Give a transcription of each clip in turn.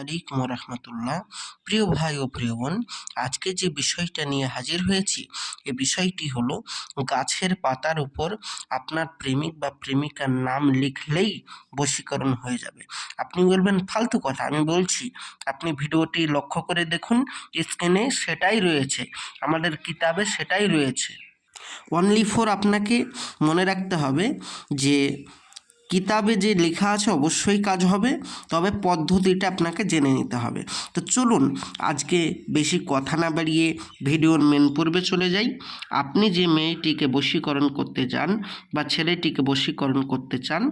আলাইকুম রহমতুল্লাহ। প্রিয় ভাই ও প্রিয় বোন, আজকে যে বিষয়টা নিয়ে হাজির হয়েছি, এ বিষয়টি হলো গাছের পাতার উপর আপনার প্রেমিক বা প্রেমিকার নাম লিখলেই বশীকরণ হয়ে যাবে। আপনি বলবেন, ফালতু কথা, আমি বলছি, আপনি ভিডিওটি লক্ষ্য করে দেখুন, স্ক্রিনে সেটাই রয়েছে, আমাদের কিতাবে সেটাই রয়েছে। অনলি ফর আপনাকে মনে রাখতে হবে যে কিতাবে যে লেখা আছে অবশ্যই কাজ হবে, তবে পদ্ধতিটা আপনাকে জেনে নিতে হবে। তো চলুন, আজকে বেশি কথা না বাড়িয়ে ভিডিওর মেন পূর্বে চলে যাই। আপনি যে মেয়েটিকে বশীকরণ করতে চান বা ছেলেটিকে বশীকরণ করতে চান,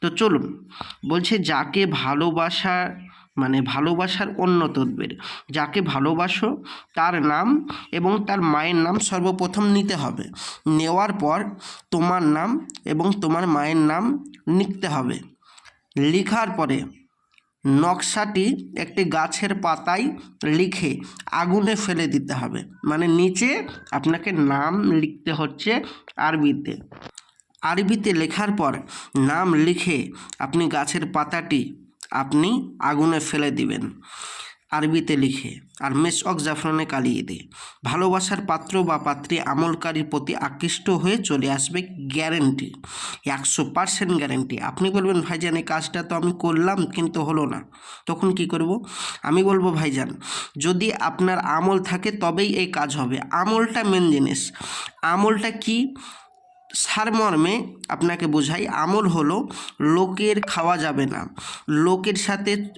তো চলুন, বলছে যাকে ভালোবাসা মানে ভালোবাসার অন্য তদ্বির। যাকে ভালোবাসো তার নাম এবং তার মায়ের নাম সর্বপ্রথম নিতে হবে। নেওয়ার পর তোমার নাম এবং তোমার মায়ের নাম লিখতে হবে। লেখার পরে নকশাটি একটি গাছের পাতায় লিখে আগুনে ফেলে দিতে হবে। মানে নিচে আপনাকে নাম লিখতে হচ্ছে আরবিতে। আরবিতে লেখার পর নাম লিখে আপনি গাছের পাতাটি আপনি আগুনে ফেলে দিবেন। আরবিতে লিখে, আর মেস অক জাফরানে কালিয়ে দিয়ে ভালোবাসার পাত্র বা পাত্রী আমলকারীর প্রতি আকৃষ্ট হয়ে চলে আসবে গ্যারেন্টি, একশো পার্সেন্ট গ্যারেন্টি। আপনি বলবেন ভাইজান এই কাজটা তো আমি করলাম, কিন্তু হলো না। তখন কি করব? আমি বলব ভাইজান যদি আপনার আমল থাকে তবেই এই কাজ হবে। আমলটা মেন জিনিস। আমলটা কি? সারমর্মে আপনাকে বোঝাই, আমল হলো লোকের খাওয়া যাবে না। লোকের সাথে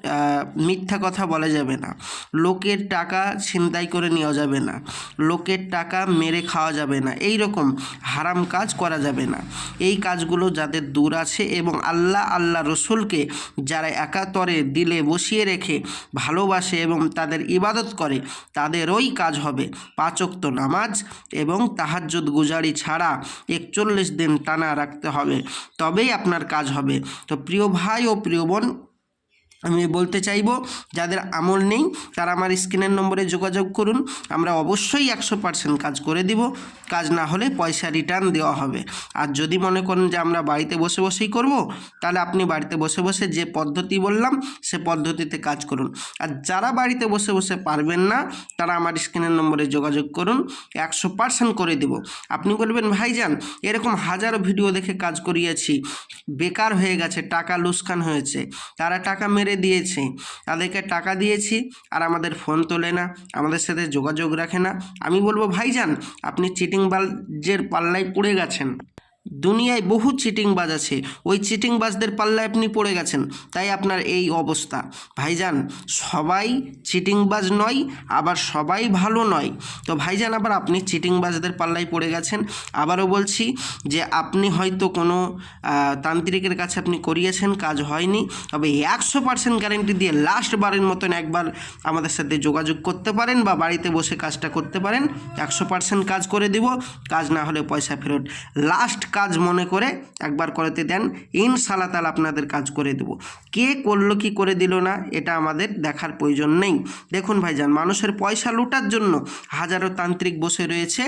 মিথ্যা কথা বলা যাবে না। লোকের টাকা ছিনতাই করে নেওয়া যাবে না। লোকের টাকা মেরে খাওয়া যাবে না। এই রকম হারাম কাজ করা যাবে না। এই কাজগুলো যাদের দূর আছে এবং আল্লাহ আল্লাহ রসুলকে যারা একাতরে দিলে, বসিয়ে রেখে, ভালোবাসে এবং তাদের ইবাদত করে তাদেরই কাজ হবে পাঁচক্ত নামাজ এবং তাহাজ্জুদ গুজারি ছাড়া একচল্লিশ দিন টানা রাখতে হবে তবেই আপনার কাজ হবে। তো প্রিয় ভাই ও প্রিয় বোন আমি বলতে চাইব, যাদের আমল নেই, তারা আমার স্ক্রিনের নম্বরে যোগাযোগ করুন। আমরা অবশ্যই একশো পার্সেন্ট কাজ করে দিব। কাজ না হলে পয়সা রিটার্ন দেওয়া হবে। আর যদি মনে করেন যে আমরা বাড়িতে বসে বসেই করব, তাহলে আপনি বাড়িতে বসে বসে যে পদ্ধতি বললাম, সে পদ্ধতিতে কাজ করুন। আর যারা বাড়িতে বসে বসে পারবেন না, তারা আমার স্ক্রিনের নম্বরে যোগাযোগ করুন। একশো পার্সেন্ট করে দেব। আপনি বলবেন, ভাইজান, এরকম হাজারো ভিডিও দেখে কাজ করিয়েছি। বেকার হয়ে গেছে, টাকা লুসকান হয়েছে। তারা টাকা মেরে দিয়েছে। তাদেরকে টাকা দিয়েছি আর আমাদের ফোন তোলে না, আমাদের সাথে যোগাযোগ রাখে না। আমি বলব, ভাইজান, আপনি চিটিংবাজের পাল্লায় পড়ে গেছেন। দুনিয়ায় বহু চিটিংবাজ আছে। ওই চিটিংবাজদের পাল্লায় আপনি পড়ে গেছেন। তাই আপনার এই অবস্থা। ভাইজান, সবাই চিটিংবাজ নয়, আবার সবাই ভালো নয়। তো ভাইজান, আবার আপনি চিটিংবাজদের পাল্লায় পড়ে গেছেন। আবারও বলছি যে আপনি হয়তো কোনো তান্ত্রিকের কাছে আপনি করিয়েছেন, কাজ হয়নি। তবে একশো পার্সেন্ট গ্যারেন্টি দিয়ে লাস্ট বারের মতন একবার আমাদের সাথে যোগাযোগ করতে পারেন বা বাড়িতে বসে কাজটা করতে পারেন। একশো পার্সেন্ট কাজ করে দিব। কাজ না হলে পয়সা ফেরত। লাস্ট কাজ মনে করে একবার করতে দেন ইনশাল্লাহ তালা আপনাদের কাজ করে দেব। কে করল, কি করে দিল না, এটা আমাদের দেখার প্রয়োজন নেই। দেখুন ভাইজান, মানুষের পয়সা লুটার জন্য হাজারো তান্ত্রিক বসে রয়েছে,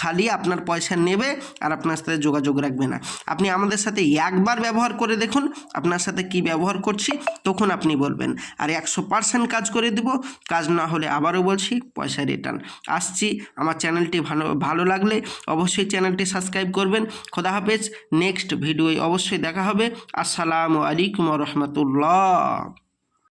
খালি আপনার পয়সা নেবে আর আপনার সাথে যোগাযোগ রাখবে না। আপনি আমাদের সাথে একবার ব্যবহার করে দেখুন, আপনার সাথে কি ব্যবহার করছি, তখন আপনি বলবেন। আর একশো পার্সেন্ট কাজ করে দিব, কাজ না হলে আবারও বলছি, পয়সা রিটার্ন আসছি, আমার চ্যানেলটি ভালো ভালো লাগলে অবশ্যই চ্যানেলটি সাবস্ক্রাইব করবেন। খোদা হাফেজ। নেক্সট ভিডিওয় অবশ্যই দেখা হবে। আসসালামু আলাইকুম রহমতুল্লাহ।